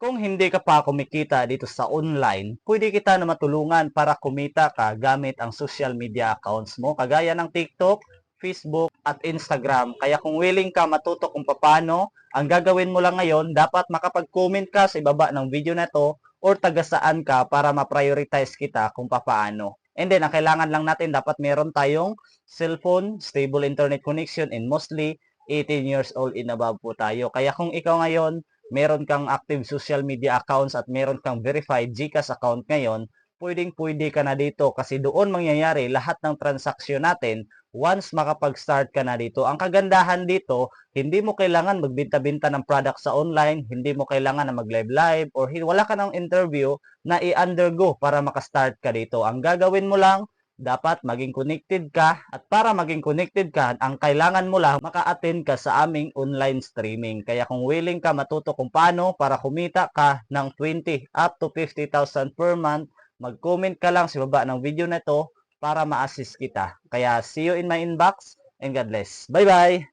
Kung hindi ka pa kumikita dito sa online, pwede kita na matulungan para kumita ka gamit ang social media accounts mo, kagaya ng TikTok, Facebook, at Instagram. Kaya kung willing ka matuto kung paano, ang gagawin mo lang ngayon, dapat makapag-comment ka sa ibaba ng video na to or taga saan ka para ma-prioritize kita kung papaano. And then, ang kailangan lang natin, dapat meron tayong cellphone, stable internet connection, and mostly 18 years old and above po tayo. Kaya kung ikaw ngayon, meron kang active social media accounts at meron kang verified GCash account ngayon, pwedeng pwede ka na dito kasi doon mangyayari lahat ng transaksyon natin once makapag-start ka na dito. Ang kagandahan dito, hindi mo kailangan magbinta-binta ng product sa online, hindi mo kailangan na mag-live-live, or wala ka ng interview na i-undergo para makastart ka dito. Ang gagawin mo lang, dapat maging connected ka at para maging connected ka, ang kailangan mo lang maka-attend ka sa aming online streaming. Kaya kung willing ka matuto kung paano para kumita ka ng 20 up to 50,000 per month, mag-comment ka lang sa baba ng video na to para ma-assist kita. Kaya see you in my inbox and God bless. Bye-bye!